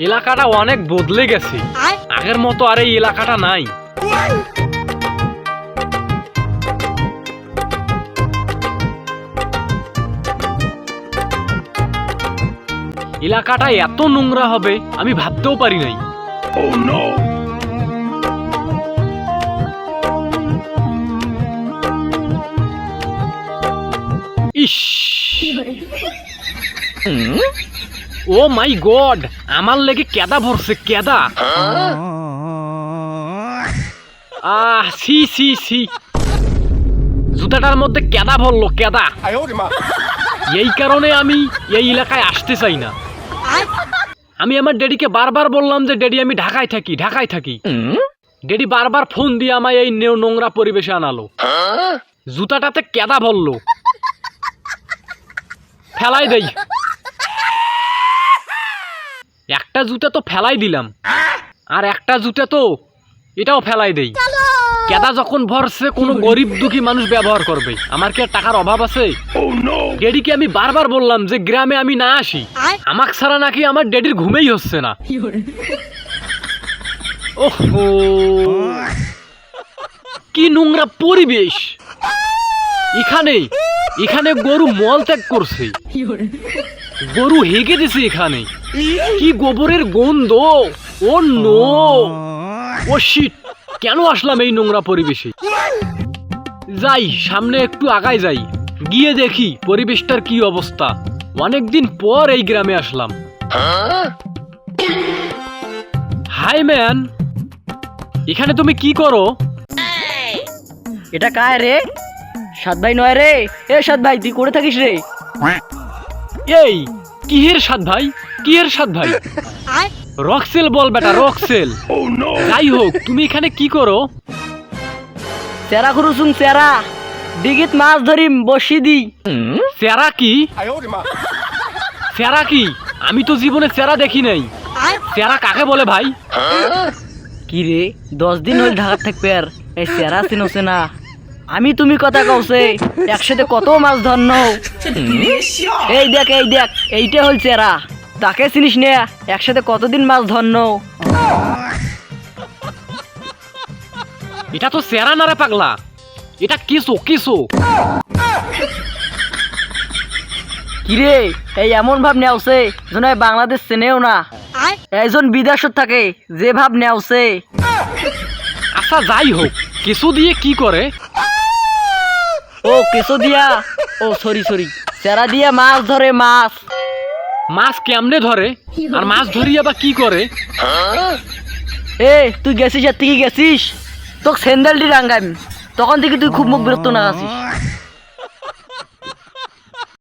এলাকাটা অনেক বদলে গেছে। আগের মতো আর এই এলাকাটা নাই। এলাকাটা এত নোংরা হবে আমি ভাবতেও পারি নাই। ইস! ও মাই গড, আমার লেগে কেদা ভরছে, কেদা? আহ সি সি সি জুতাটার মধ্যে কেদা ভরলো, কেদা? এই কারণে আমি এই এলাকায় আসতে চাই না। আমি আমার ড্যাডিকে বারবার বললাম যে, ড্যাডি, আমি ঢাকায় থাকি ঢাকায় থাকি। ড্যাডি বারবার ফোন দিয়ে আমায় এই নোংরা পরিবেশে আনালো। জুতাটাতে কেদা ভরলো। ফেলাই দেই। একটা জুতা তো ফেলাই দিলাম। আর একটা জুতা তো এটাও ফেলাই দেই। কেদা যখন ভরছে কোনো গরিব দুঃখী মানুষ ব্যবহার করবে আমার কি আর টাকার অভাব আছে? ডেডিকে আমি বারবার বললাম যে গ্রামে আমি না আসি। আমাক ছাড়া নাকি আমার ডেডির ঘুমেই হচ্ছে না। ওহো কি নোংরা পরিবেশ। এখানে এখানে গরু মল ত্যাগ করছে। গরু হেগে দিছে এখানে। কি গোবরের গন্ধ? ও নো। ও শিট কেন আসলাম এই নোংরা পরিবেশে? যাই, সামনে একটু আগায় যাই। গিয়ে দেখি পরিবেশটার কি অবস্থা। অনেকদিন পর এই গ্রামে আসলাম। High, man. এখানে তুমি কি করো? এটা কায় রে? সাত ভাই নয় রে। এ সাত ভাই, তুই করে থাকিস রে? এই কিহের সাত ভাই? কিহের সাত ভাই? রক্সেল বল বেটা রক্সেল। যাই হোক তুমি এখানে কি করো? চেরা খুরুসুং চেরা। ডিগিত মাছ ধরিম বসি দি। চেরা কি? চেরা কি? আমি তো জীবনে চেরা দেখি নাই। চেরা কাকে বলে ভাই? কি রে দশ দিন হল ঢাকা থাকবে আর এই চেরা চিনছে না। আমি তুমি কথা কওছে একসাথে কত মাছ ধরন এই দেখ এই দেখ এইটা হল চেরা। তাকে চিনিস নে একসাথে কতদিন মাছ ধরন এটা তো চেরা না রে পাগলা? এটা কেসো কেসো? কিরে এই এমন ভাব নেওছে যেন বাংলাদেশ চেনেও না। একজন বিদেশত থাকে যে ভাব নেওছে আচ্ছা যাই হোক কিছু দিয়ে কি করে? ও কেঁচো দিয়া? ও সরি সরি চেরা দিয়া মাছ ধরে মাছ। মাছ কেমনে ধরে আর মাছ ধরিয়া বা কি করে এ তুই গেছিস আর তুই গেছিস? তোকে স্যান্ডেলটি রাঙ্গাম তখন থেকে তুই খুব মুখ বিরক্ত না আছিস